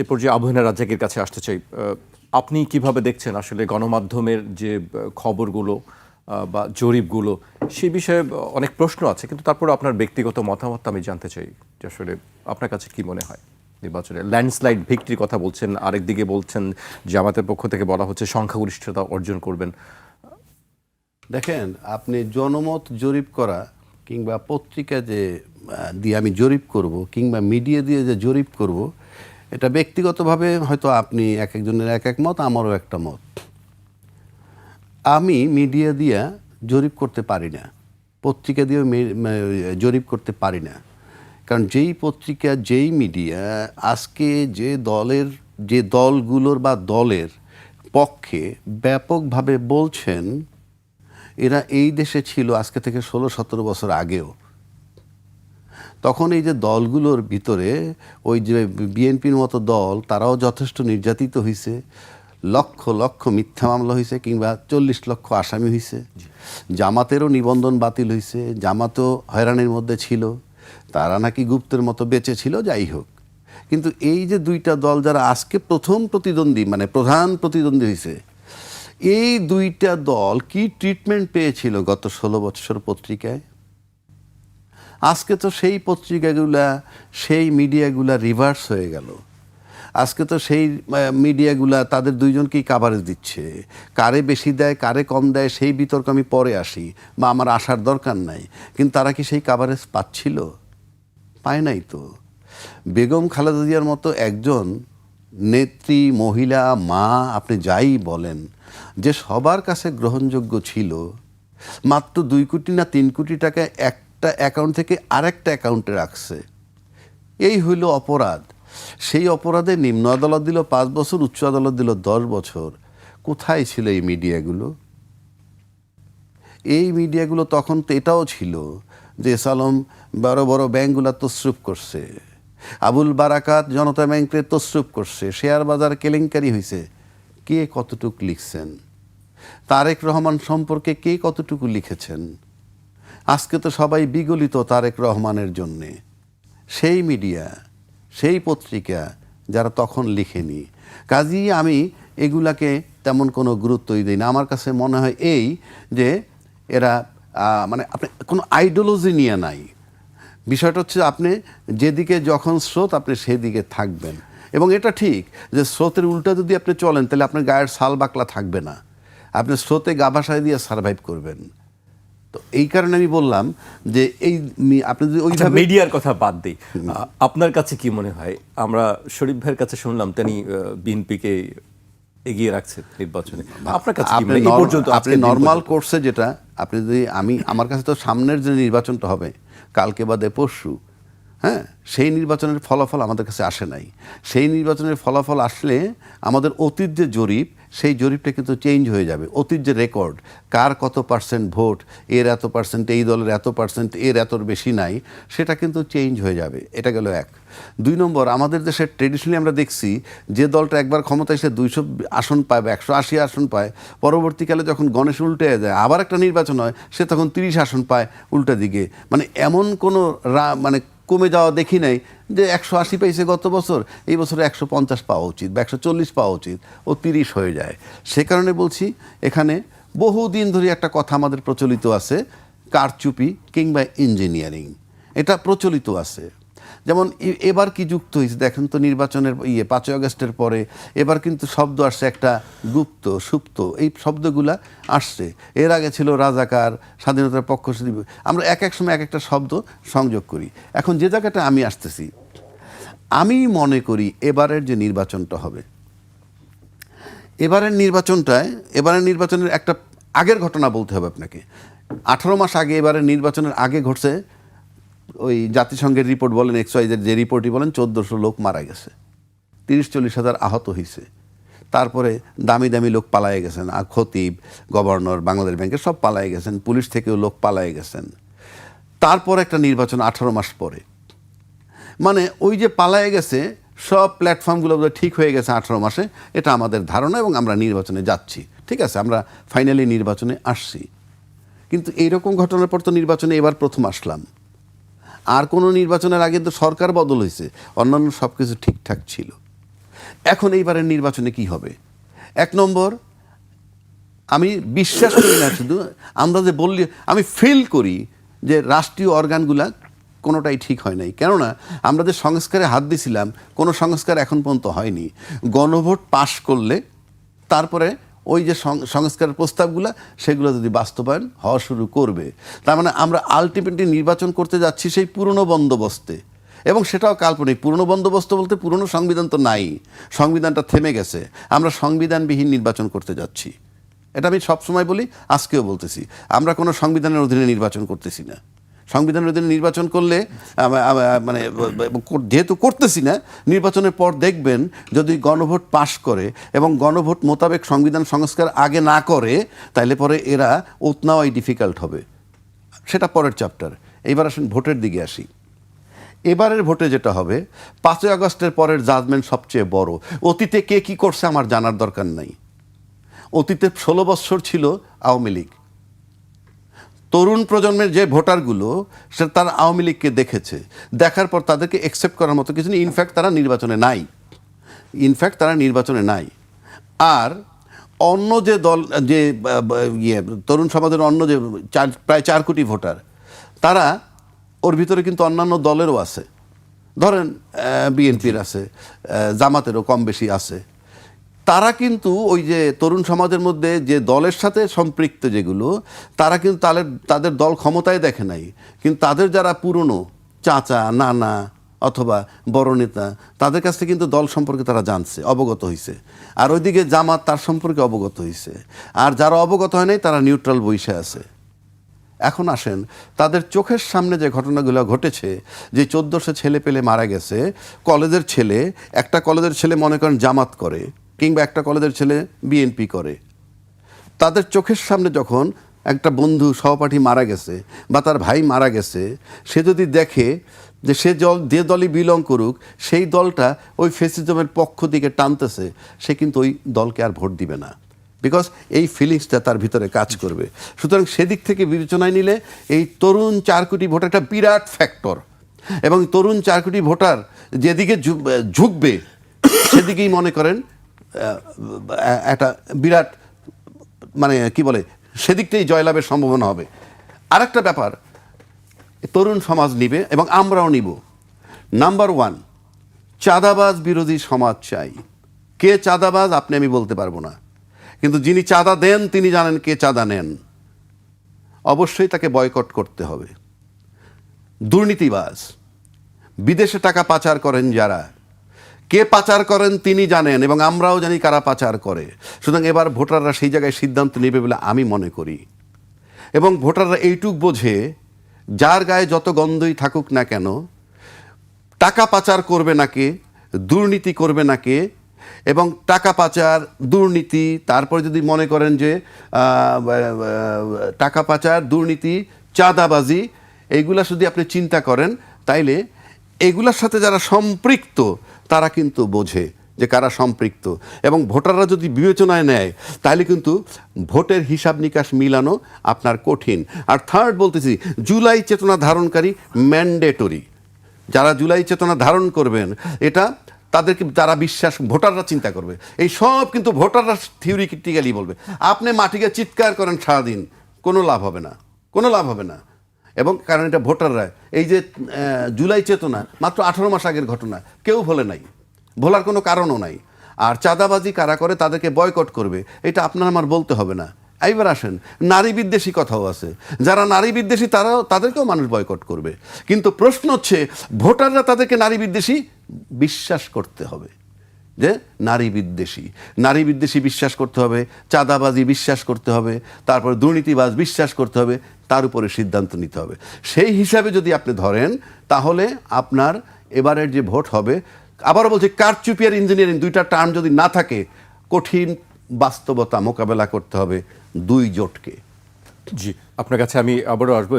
এ পর্যায়ে আবহাওয়া রাজ্জাকের কাছে আসতে চাই। আপনি কীভাবে দেখছেন আসলে গণমাধ্যমের যে খবরগুলো বা জরিপগুলো, সে বিষয়ে অনেক প্রশ্ন আছে, কিন্তু তারপরে আপনার ব্যক্তিগত মতামত আমি জানতে চাই যে আসলে আপনার কাছে কি মনে হয় নির্বাচনে? ল্যান্ডস্লাইড ভিক্টরির কথা বলছেন আরেকদিকে বলছেন, জামাতের পক্ষ থেকে বলা হচ্ছে সংখ্যাগরিষ্ঠতা অর্জন করবেন। দেখেন, আপনি জনমত জরিপ করা কিংবা পত্রিকা যে দিয়ে আমি জরিপ করব, কিংবা মিডিয়া দিয়ে যে জরিপ করব এটা ব্যক্তিগতভাবে হয়তো আপনি এক একজনের এক এক মত, আমারও একটা মত। আমি মিডিয়া দিয়া জরিপ করতে পারি না। পত্রিকা দিয়েও জরিপ করতে পারি না। কারণ যেই পত্রিকা, যেই মিডিয়া আজকে যে দলের, যে দলগুলোর বা দলের পক্ষে ব্যাপকভাবে বলছেন, এরা এই দেশে ছিল আজকে থেকে ষোলো সতেরো বছর আগেও। তখন এই যে দলগুলোর ভিতরে ওই যে বিএনপির মতো দল, তারাও যথেষ্ট নির্যাতিত হয়েছে লক্ষ লক্ষ মিথ্যা মামলা হয়েছে কিংবা চল্লিশ লক্ষ আসামি হয়েছে জামাতেরও নিবন্ধন বাতিল হয়েছে জামাতও হয়রানির মধ্যে ছিল, তারা নাকি গুপ্তের মতো বেঁচে ছিল, যাই হোক। কিন্তু এই যে দুইটা দল যারা আজকে প্রথম প্রতিদ্বন্দ্বী মানে প্রধান প্রতিদ্বন্দ্বী হয়েছে এই দুইটা দল কি ট্রিটমেন্ট পেয়েছিল গত ষোলো বছর পত্রিকায়? আজকে তো সেই পত্রিকাগুলা, সেই মিডিয়াগুলা রিভার্স হয়ে গেল। আজকে তো সেই মিডিয়াগুলা তাদের দুইজনকেই কাভারেজ দিচ্ছে। কারে বেশি দেয়, কারে কম দেয়, সেই বিতর্ক আমি পরে আসি, বা আমার আসার দরকার নাই। কিন্তু তারা কি সেই কাভারেজ পাচ্ছিল? পায় নাই তো। বেগম খালেদা জিয়ার মতো একজন নেত্রী, মহিলা, মা, আপনি যাই বলেন, যে সবার কাছে গ্রহণযোগ্য ছিল, মাত্র দুই কোটি না তিন কোটি টাকা একটা অ্যাকাউন্ট থেকে আরেকটা অ্যাকাউন্টে রাখছে। এই হইল অপরাধ। সেই অপরাধে নিম্ন আদালত দিল পাঁচ বছর, উচ্চ আদালত দিল দশ বছর। কোথায় ছিল এই মিডিয়াগুলো? এই মিডিয়াগুলো তখন তো এটাও ছিল যে সালম বড় বড় ব্যাংকগুলো তসরুপ করছে। আবুল বারাকাত জনতা ব্যাংকে তসরুপ করছে। শেয়ার বাজার কেলেঙ্কারি হয়েছে কে কতটুক লিখছেন? তারেক রহমান সম্পর্কে কে কতটুকু লিখেছেন? আজকে তো সবাই বিগলিত তারেক রহমানের জন্যে। সেই মিডিয়া, সেই পত্রিকা যারা তখন লিখেনি। কাজেই আমি এগুলাকে তেমন কোনো গুরুত্বই দিই না। আমার কাছে মনে হয় এই যে এরা মানে আপনি কোনো আইডিওলজি নিয়ে নাই। বিষয়টা হচ্ছে আপনি যেদিকে যখন স্রোত, আপনি সেদিকে থাকবেন। এবং এটা ঠিক যে স্রোতের উল্টা যদি আপনি চলেন, তাহলে আপনার গায়ের সাল বাকলা থাকবে না। আপনি স্রোতে গা ভাসায় দিয়ে সার্ভাইভ করবেন। তো এই কারণে আমি বললাম যে এই আপনি যদি আচ্ছা ওইভাবে মিডিয়ার কথা বাদ দিই। আপনার কাছে কি মনে হয়? আমরা শরীফ ভাইয়ের কাছে শুনলাম তিনি বিএনপিকে এগিয়ে রাখছেন নির্বাচনে। আপনার কাছে আপনি এই পর্যন্ত আপনি নর্মাল কোর্সে যেটা আপনি যদি আমি আমার কাছে তো সামনের যে নির্বাচনটা হবে কালকে বাদে পরশু হ্যাঁ সেই নির্বাচনের ফলাফল আমাদের কাছে আসে নাই। সেই নির্বাচনের ফলাফল আসলে আমাদের অতীত যে জরিপ সেই জরিপটা কিন্তু চেঞ্জ হয়ে যাবে। অতীত যে রেকর্ড, কার কত পার্সেন্ট ভোট, এর এত পার্সেন্ট, এই দলের এত পার্সেন্ট, এর এত বেশি নাই, সেটা কিন্তু চেঞ্জ হয়ে যাবে। এটা গেল এক। দুই নম্বর, আমাদের দেশে ট্রেডিশনালি আমরা দেখছি যে দলটা একবার ক্ষমতা এসে দুইশো আসন পায় বা একশো আশি আসন পায়, পরবর্তীকালে যখন গণেশ উল্টে যায়, আবার একটা নির্বাচন হয়, সে তখন তিরিশ আসন পায় উল্টা দিকে। মানে এমন কোনো মানে কমে যাওয়া দেখি নাই যে একশো আশি পাইছে গত বছর, এই বছরে একশো পঞ্চাশ পাওয়া উচিত বা একশো চল্লিশ পাওয়া উচিত, ও তিরিশ হয়ে যায়। সে কারণে বলছি, এখানে বহুদিন ধরে একটা কথা আমাদের প্রচলিত আছে, কারচুপি কিংবা ইঞ্জিনিয়ারিং। এটা প্রচলিত আছে। যেমন এবার কি যুক্ত হয়েছে? দেখেন তো নির্বাচনের ইয়ে পাঁচই আগস্টের পরে এবার কিন্তু শব্দ আসছে, একটা গুপ্ত, সুপ্ত, এই শব্দগুলা আসছে। এর আগে ছিল রাজাকার, স্বাধীনতার পক্ষ আমরা এক এক সময় এক একটা শব্দ সংযোগ করি। এখন যে জায়গাটা আমি আসতেছি, আমি মনে করি এবারের যে নির্বাচনটা হবে, এবারের নির্বাচনটায়, এবারের নির্বাচনের একটা আগের ঘটনা বলতে হবে আপনাকে। আঠারো মাস আগে এবারের নির্বাচনের আগে ঘটছে ওই জাতিসংঘের রিপোর্ট বলেন এক্সওয়াইজের যে রিপোর্টই বলেন, চোদ্দোশো লোক মারা গেছে। তিরিশ চল্লিশ হাজার আহত হয়েছে। তারপরে দামি দামি লোক পালায়ে গেছেন। খতিব, গভর্নর, বাংলাদেশ ব্যাংকের সব পালায়ে গেছেন। পুলিশ থেকেও লোক পালায়ে গেছেন। তারপর একটা নির্বাচন আঠারো মাস পরে। মানে ওই যে পালায়ে গেছে, সব প্ল্যাটফর্মগুলো ঠিক হয়ে গেছে আঠারো মাসে। এটা আমাদের ধারণা এবং আমরা নির্বাচনে যাচ্ছি। ঠিক আছে, আমরা ফাইনালি নির্বাচনে আসছি। কিন্তু এইরকম ঘটনার পর তো নির্বাচনে এবার প্রথম আসলাম। আর কোনো নির্বাচনের আগে তো সরকার বদল হয়েছে, অন্যান্য সব কিছু ঠিকঠাক ছিল। এখন এইবারের নির্বাচনে কি হবে? এক নম্বর, আমি বিশ্বাস করি না শুধু, আমরা যে বললি, আমি ফিল করি যে রাষ্ট্রীয় অর্গানগুলা কোনোটাই ঠিক হয় নাই। কেননা, আমরা যে সংস্কারে হাত দিছিলাম, কোনো সংস্কার এখন পর্যন্ত হয়নি। গণভোট পাশ করলে তারপরে ওই যে সংস্কারের প্রস্তাবগুলো, সেগুলো যদি বাস্তবায়ন হওয়া শুরু করবে, তার মানে আমরা আলটিমেটলি নির্বাচন করতে যাচ্ছি সেই পুরনো বন্দোবস্তে। এবং সেটাও কাল্পনিক, পুরনো বন্দোবস্ত বলতে পুরনো সংবিধান তো নাই, সংবিধানটা থেমে গেছে, আমরা সংবিধানবিহীন নির্বাচন করতে যাচ্ছি। এটা আমি সবসময় বলি, আজকেও বলতেছি, আমরা কোনো সংবিধানের অধীনে নির্বাচন করতেছি না। সংবিধানের অধীনে নির্বাচন করলে মানে যেহেতু করতেছি না, নির্বাচনের পর দেখবেন যদি গণভোট পাশ করে এবং গণভোট মোতাবেক সংবিধান সংস্কার আগে না করে, তাইলে পরে এরা উতনাওয়াই ডিফিকাল্ট হবে। সেটা পরের চ্যাপ্টার এইবার আসুন ভোটের দিকে আসি। এবারের ভোটে যেটা হবে, পাঁচই আগস্টের পরের জাজমেন্ট সবচেয়ে বড়। অতীতে কে কি করছে আমার জানার দরকার নাই। অতীতে ষোলো বৎসর ছিল আওয়ামী লীগ। তরুণ প্রজন্মের যে ভোটারগুলো, সে তারা আওয়ামী লীগকে দেখেছে। দেখার পর তাদেরকে একসেপ্ট করার মতো কিছু নেই। ইনফ্যাক্ট তারা নির্বাচনে নাই। ইনফ্যাক্ট তারা নির্বাচনে নাই। আর অন্য যে দল, যে ইয়ে তরুণ সমাজের অন্য যে চার, প্রায় চার কোটি ভোটার, তারা ওর ভিতরে কিন্তু অন্যান্য দলেরও আছে। ধরেন বিএনপির আছে জামাতেরও কম বেশি আছে। তারা কিন্তু ওই যে তরুণ সমাজের মধ্যে যে দলের সাথে সম্পৃক্ত যেগুলো, তারা কিন্তু তাদের তাদের দল ক্ষমতায় দেখে নাই। কিন্তু তাদের যারা পুরনো চাচা, নানা অথবা বড় নেতা, তাদের কাছ থেকে কিন্তু দল সম্পর্কে তারা জানছে, অবগত হয়েছে আর ওইদিকে জামাত তার সম্পর্কে অবগত হয়েছে আর যারা অবগত হয় নাই, তারা নিউট্রাল বইসে আছে। এখন আসেন, তাদের চোখের সামনে যে ঘটনাগুলো ঘটেছে, যে চোদ্দোশো ছেলে পেলে মারা গেছে, কলেজের ছেলে, একটা কলেজের ছেলে মনে করেন জামাত করে। কিংবা একটা কলেজের ছেলে বিএনপি করে। তাদের চোখের সামনে যখন একটা বন্ধু, সহপাঠী মারা গেছে বা তার ভাই মারা গেছে, সে যদি দেখে যে সে দল, যে দলই বিলং করুক, সেই দলটা ওই ফেসিজমের পক্ষ দিকে টানতেছে, সে কিন্তু ওই দলকে আর ভোট দিবে না। বিকজ এই ফিলিংসটা তার ভিতরে কাজ করবে। সুতরাং সেদিক থেকে বিবেচনায় নিলে এই তরুণ চার কোটি ভোট একটা বিরাট ফ্যাক্টর এবং তরুণ চার কোটি ভোটার যেদিকে ঝুঁকবে, সেদিকেই মনে করেন একটা বিরাট মানে কি বলে, সেদিকটাই জয়লাভের সম্ভাবনা হবে। আরেকটা ব্যাপার, তরুণ সমাজ নিবে এবং আমরাও নিব। নাম্বার ওয়ান চাঁদাবাজ বিরোধী সমাজ চাই। কে চাঁদাবাজ আপনি আমি বলতে পারব না। কিন্তু যিনি চাঁদা দেন, তিনি জানেন কে চাঁদা নেন। অবশ্যই তাকে বয়কট করতে হবে। দুর্নীতিবাজ, বিদেশে টাকা পাচার করেন যারা কে পাচার করেন তিনি জানেন এবং আমরাও জানি কারা পাচার করে। সুতরাং এবার ভোটাররা সেই জায়গায় সিদ্ধান্ত নেবে বলে আমি মনে করি। এবং ভোটাররা এইটুক বোঝে, যার গায়ে যত গন্ধই থাকুক না কেন, টাকা পাচার করবে না কে, দুর্নীতি করবে না কে, এবং টাকা পাচার, দুর্নীতি, তারপর যদি মনে করেন যে টাকা পাচার, দুর্নীতি, চাঁদাবাজি, এইগুলা যদি আপনি চিন্তা করেন, তাইলে এগুলার সাথে যারা সম্পৃক্ত তারা কিন্তু বোঝে যে কারা সম্পৃক্ত। এবং ভোটাররা যদি বিবেচনায় নেয়, তাহলে কিন্তু ভোটের হিসাব নিকাশ মিলানো আপনার কঠিন। আর থার্ড বলতেছি, জুলাই চেতনা ধারণকারী ম্যান্ডেটরি যারা জুলাই চেতনা ধারণ করবেন, এটা তাদেরকে যারা বিশ্বাস, ভোটাররা চিন্তা করবে। এই সব কিন্তু ভোটাররা থিওরিটিক্যালি বলবে। আপনি মাটিকে চিৎকার করেন সারাদিন, কোনো লাভ হবে না, কোনো লাভ হবে না। এবং কারণ এটা ভোটাররা। এই যে জুলাই চেতনা, মাত্র আঠারো মাস আগের ঘটনা, কেউ ভোলে নাই। ভোলার কোনো কারণও নাই। আর চাঁদাবাজি কারা করে তাদেরকে বয়কট করবে, এটা আপনার আমার বলতে হবে না। এইবার আসেন, নারী বিদ্বেষী কথাও আছে। যারা নারী বিদ্বেষী, তারাও, তাদেরকেও মানুষ বয়কট করবে। কিন্তু প্রশ্ন হচ্ছে, ভোটাররা তাদেরকে নারী বিদ্বেষী বিশ্বাস করতে হবে। যে নারী বিদ্বেষী। নারী বিদ্বেষী বিশ্বাস করতে হবে, চাঁদাবাজি বিশ্বাস করতে হবে, তারপর দুর্নীতিবাজ বিশ্বাস করতে হবে, তার উপরে সিদ্ধান্ত নিতে হবে। সেই হিসাবে যদি আপনি ধরেন, তাহলে আপনার এবারের যে ভোট হবে, আবারও বলছি, কারচুপি আর ইঞ্জিনিয়ারিং দুইটা টার্ম যদি না থাকে, কঠিন বাস্তবতা মোকাবেলা করতে হবে দুই জোটকে। জি, আপনার কাছে আমি আবারও আসব।